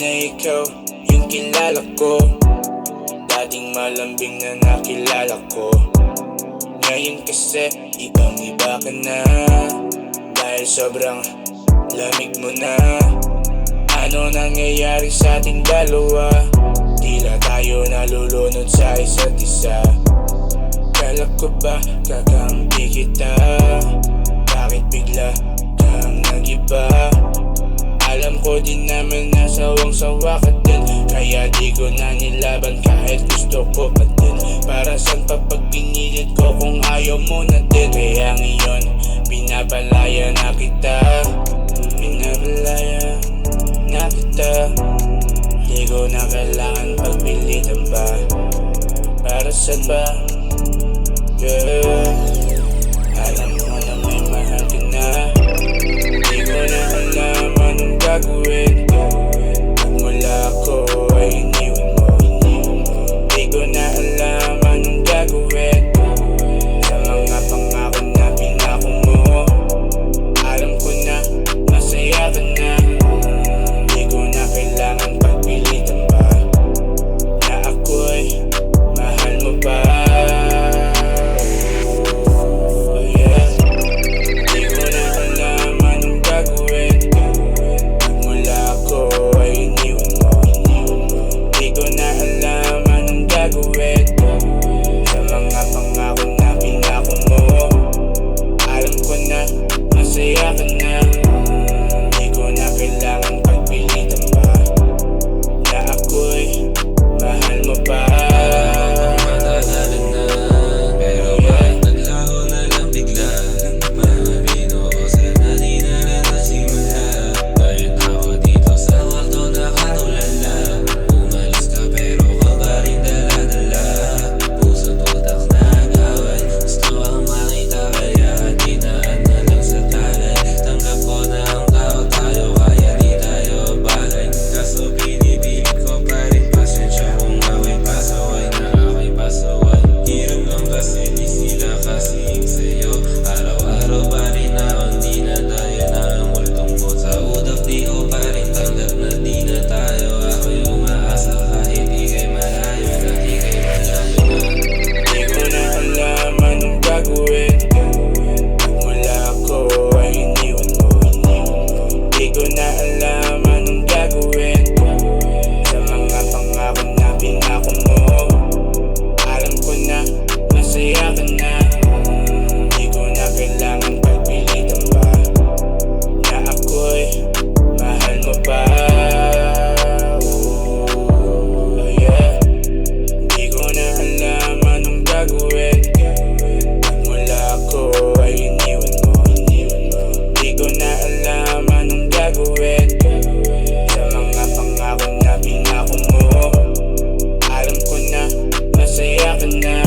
ikaw yung kilala ko. Dating malambing na nakilala ko. Ngayon kasi ibang iba ka na. Dahil sobrang lamig mo na. Ano nangyayari sa ating dalawa? Tila tayo nalulunod sa isa't isa. Kala ko ba kakampi kita? Bakit bigla ko din naman na sawang-sawa ka din. Kaya di ko na nilaban kahit gusto ko pa din. Para saan pa pag pinilit ko kung ayaw mo na din? Kaya ngayon pinapalaya na kita. Pinapalaya na kita. Di ko na kailangan pagpilitan pa. Para saan ba? Yeah yeah. never.